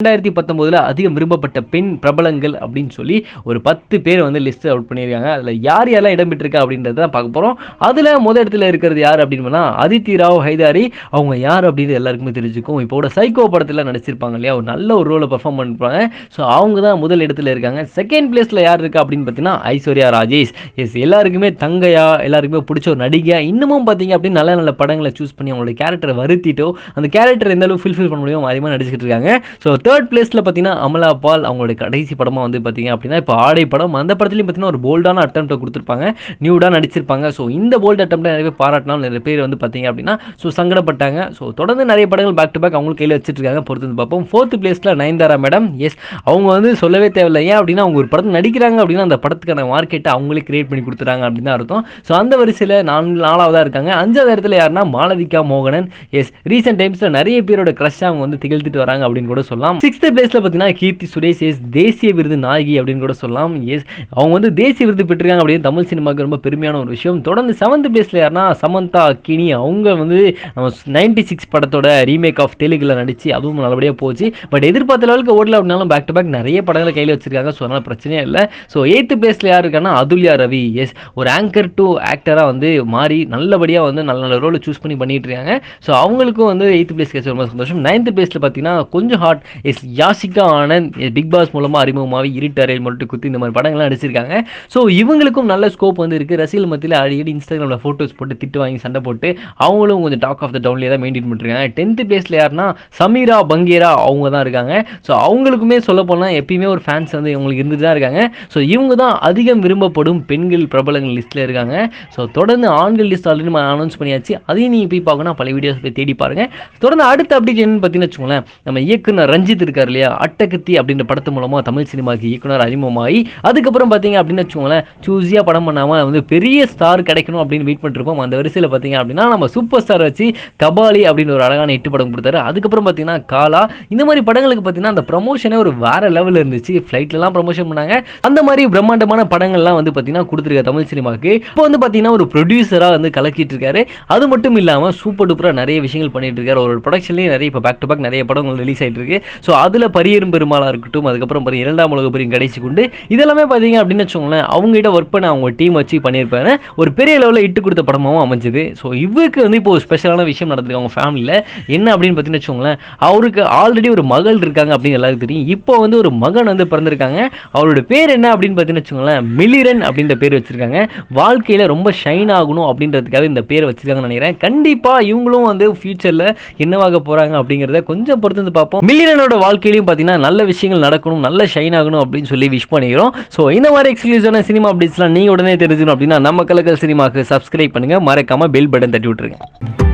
ரெண்டாயிரத்தி பத்தொம்போதில் அதிகம் விரும்பப்பட்ட பெண் பிரபலங்கள் அப்படின்னு சொல்லி ஒரு பத்து பேர் வந்து லிஸ்ட் அவுட் பண்ணியிருக்காங்க. அதில் யார் யாரெல்லாம் இடம்பெற்றிருக்கா அப்படின்றத தான் பார்க்க போகிறோம் அதில் முதல் இடத்துல இருக்கிறது யார் அப்படின்னா அதித்தி ராவ் ஹைதாரி. அவங்க யார் அப்படின்னு எல்லாருக்குமே தெரிஞ்சுக்கும். இப்போ கூட சைக்கோ படத்தில் நடிச்சிருப்பாங்க இல்லையா? ஒரு நல்ல ஒரு ரோலை பர்ஃபார்ம் பண்ணிருப்பாங்க. ஸோ அவங்க தான் முதல் இடத்துல இருக்காங்க. செகண்ட் பிளேஸில் யார் இருக்கா அப்படின்னு பார்த்தீங்கன்னா ஐஸ்வர்யா ராஜேஷ். எஸ் எல்லாருக்குமே தங்கையா எல்லாருக்குமே பிடிச்ச ஒரு நடிகையா இன்னமும் பார்த்தீங்க அப்படின்னு நல்ல நல்ல படங்களை சூஸ் பண்ணி அவங்களோட கேரக்டரை வருத்திட்டோ அந்த கேரக்டர் எந்த அளவுக்கு ஃபில்ஃபில் பண்ண முடியும் அதிகமாக நடிச்சிட்டு இருக்காங்க. ஸோ தேர்ட் பிளேஸில் பார்த்தீங்கன்னா அமலா பால் அவங்களோட கடைசி படமாக வந்து பார்த்தீங்க அப்படின்னா இப்போ ஆடை படம் அந்த படத்துலையும் பார்த்தீங்கன்னா ஒரு போல்டான அட்டம்ப்ட்டை கொடுத்துருப்பாங்க. நியூடாக நடிச்சிருப்பாங்க. ஸோ இந்த போல்டு அட்டம்ப்ட்டை நிறைய பேர் பாராட்டினாலும் நிறைய பேர் வந்து பார்த்தீங்க அப்படின்னா ஸோ சங்கடப்பட்டாங்க. ஸோ தொடர்ந்து நிறைய படங்கள் பேக் டு பேக் அவங்களுக்கு கையில் வச்சுட்டு இருக்காங்க பொறுத்து வந்து பார்ப்போம். ஃபோர்த் பிளேஸில் நயன்தாரா மேடம். எஸ் அவங்க வந்து சொல்லவே தேவையில்லை. ஏன் அப்படின்னா அவங்க ஒரு படத்தில் நடிக்கிறாங்க அப்படின்னா அந்த படத்துக்கான மார்க்கெட்டை அவங்களே கிரியேட் பண்ணி கொடுத்துறாங்க அப்படின்னு தான் அர்த்தம். ஸோ அந்த வரிசையில் நான்கு நாலாவதாக இருக்காங்க. அஞ்சாவது இடத்துல யாருன்னா மாளவிகா மோகனன். எஸ் ரீசெண்ட் டைம்ஸில் நிறைய பேரோட க்ரஷ் அவங்க வந்து திகழ்த்துட்டு வராங்க அப்படின்னு கூட சொல்லலாம். சிக்ஸ்த் பிளேஸ்ல பார்த்தீங்கன்னா கீர்த்தி சுரேஷ் எஸ் தேசிய விருது நாயகி அப்படின்னு கூட சொல்லலாம். எஸ் அவங்க வந்து தேசிய விருது பெற்றிருக்காங்க அப்படின்னு தமிழ் சினிமாவுக்கு ரொம்ப பெருமையான ஒரு விஷயம். தொடர்ந்து செவன்த் பிளேஸ்ல யாருன்னா சமந்தா கினி அவங்க வந்து நம்ம நைன்டி சிக்ஸ் படத்தோட ரீமேக் ஆஃப் தெலுங்குல நடிச்சு அதுவும் நல்லபடியாக போச்சு. பட் எதிர்பார்த்த அளவுக்கு ஓடல அப்படின்னாலும் பேக் டு பேக் நிறைய படங்களை கையில் வச்சிருக்காங்க. ஸோ அதனால் பிரச்சனையே இல்லை. ஸோ எயித்து பிளேஸில் யார் இருக்காங்கன்னா அதுல்யா ரவி. எஸ் ஒரு ஆங்கர் டு ஆக்டராக வந்து மாறி நல்லபடியாக வந்து நல்ல நல்ல ரோலை சூஸ் பண்ணி பண்ணிட்டு இருக்காங்க. ஸோ அவங்களுக்கும் வந்து எயித்து பிளேஸ் கிடைச்ச ரொம்ப சந்தோஷம். நைன்த் பிளேஸில் பார்த்தீங்கன்னா கொஞ்சம் ஹாட் எஸ் யாசிகா ஆனந்த் பிக் பாஸ் மூலமாக அறிமுகமாகவே இருட்டறையில் மட்டும் குத்தி இந்த மாதிரி படங்கள்லாம் நடிச்சிருக்காங்க. ஸோ இவங்களுக்கும் நல்ல ஸ்கோப் வந்து இருக்குது ரசிகல் மத்தியில் அடிக்கடி இன்ஸ்டாகிராமில் ஃபோட்டோஸ் போட்டு திட்டு வாங்கி சண்டை போட்டு அவங்களும் கொஞ்சம் டாக் ஆஃப் த டவுன்லேயே தான் மெயின்டைன் பண்ணிருக்காங்க டென்த்து பிளேஸில் யாருன்னா சமீரா பங்கேரா அவங்க தான் இருக்காங்க. ஸோ அவங்களுக்குமே சொல்ல போனால் எப்பயுமே ஒரு ஃபேன்ஸ் வந்து இவங்களுக்கு இருந்துட்டு தான் இருக்காங்க. ஸோ இவங்க தான் அதிகம் விரும்பப்படும் பெண்கள் பிரபலங்கள் லிஸ்ட்டில் இருக்காங்க. ஸோ தொடர்ந்து ஆண்கள் லிஸ்ட் ஆல்ரெடி நம்ம அனௌன்ஸ் பண்ணியாச்சு. அதையும் நீங்கள் போய் பார்க்கணும் பல வீடியோஸ் போய் தேடி பாருங்கள் தொடர்ந்து அடுத்த அப்டேட் என்னன்னு பார்த்தீங்கன்னு வச்சுக்கோங்களேன். நம்ம இயக்குனர் ரஞ்சித் இருக்கார் இல்லையா அட்டகத்தி அப்படின்ற படத்து மூலமாக தமிழ் சினிமாக்கு இயக்குனர் அறிமுகமாகி அதுக்கப்புறம் பார்த்தீங்க அப்படின்னு வச்சுக்கோங்களேன் சூஸியாக படம் பண்ணாமல் வந்து பெரிய ஸ்டார் கிடைக்கணும் அப்படின்னு வெயிட் பண்ணிருப்போம் அந்த வரிசையில் பார்த்தீங்க அப்படின்னா நம்ம சூப்பர் ஸ்டார் வச்சு கபாலி அப்படின்னு ஒரு அழகான எட்டு படம் கொடுத்தாரு. அதுக்கப்புறம் பார்த்தீங்கன்னா காலா. இந்த மாதிரி படங்களுக்கு பார்த்தீங்கன்னா அந்த ப்ரமோஷனே ஒரு வேற லெவலில் இருந்துச்சு. ஃப்ளைட்லலாம் ப்ரமோஷன் பண்ணாங்க. அந்த மாதிரி பிரம்மாண்டமான படங்கள்லாம் வந்து பார்த்தீங்கன்னா கொடுத்துருக்காரு தமிழ் சினிமாவுக்கு இப்போ வந்து பார்த்தீங்கன்னா ஒரு ப்ரொடியூசராக வந்து கலக்கிட்டு இருக்காரு அது மட்டும் இல்லாமல் சூப்பர் டூப்பராக நிறைய விஷயங்கள் பண்ணிட்டு இருக்காரு ஒரு ப்ரொடக்ஷன்லேயே நிறைய இப்போ பேக் டு பேக் நிறைய படங்கள் ரிலீஸ் ஆகிட்டு இருக்கு ஸோ ஸோ அதில் பரியரும் பெருமாளாக இருக்கட்டும் அதுக்கப்புறம் பாருங்க இரண்டாம் உலக பெரிய கடைசி கொண்டு இதெல்லாமே பார்த்தீங்க அப்படின்னு வச்சுக்கோங்களேன் அவங்ககிட்ட ஒர்க் பண்ண அவங்க டீம் வச்சு பண்ணியிருப்பாங்க. ஒரு பெரிய லெவலில் இட்டு கொடுத்த படமாகவும் அமைஞ்சது. ஸோ இவருக்கு வந்து இப்போ ஒரு ஸ்பெஷலான விஷயம் நடந்திருக்கு. அவங்க ஃபேமிலியில் என்ன அப்படின்னு பார்த்தீங்கன்னு வச்சுக்கோங்களேன் அவருக்கு ஆல்ரெடி ஒரு மகள் இருக்காங்க அப்படின்னு எல்லாருக்கும் தெரியும். இப்போ வந்து ஒரு மகன் வந்து பிறந்திருக்காங்க. அவரோட பேர் என்ன அப்படின்னு பார்த்தீங்கன்னு வச்சுக்கோங்களேன் மிலிரன் அப்படின்ற பேர் வச்சிருக்காங்க. வாழ்க்கையில் ரொம்ப ஷைன் ஆகணும் அப்படின்றதுக்காக இந்த பேர் வச்சுருக்காங்கன்னு நினைக்கிறேன். கண்டிப்பாக இவங்களும் வந்து ஃபியூச்சரில் என்னவாக போகிறாங்க அப்படிங்கிறத கொஞ்சம் பொறுத்து வந்து பார்ப்போம். மில்லியனோட வாழ்க்கையிலையும் பார்த்தீங்கன்னா நல்ல விஷயங்கள் நடக்கணும் நல்ல ஷைன் ஆகணும் அப்படின்னு சொல்லி விஷ் பண்ணிக்கிறோம். ஸோ இந்த மாதிரி எக்ஸ்க்ளூசிவான சினிமா அப்டேட்ஸ்லாம் நீங்கள் உடனே தெரிஞ்சுக்கணும் அப்படின்னா நம்ம கலக்கல் சினிமாவுக்கு சப்ஸ்கிரைப் பண்ணுங்கள் மறக்காமல் பெல் பட்டன் தட்டி விட்டுருங்க.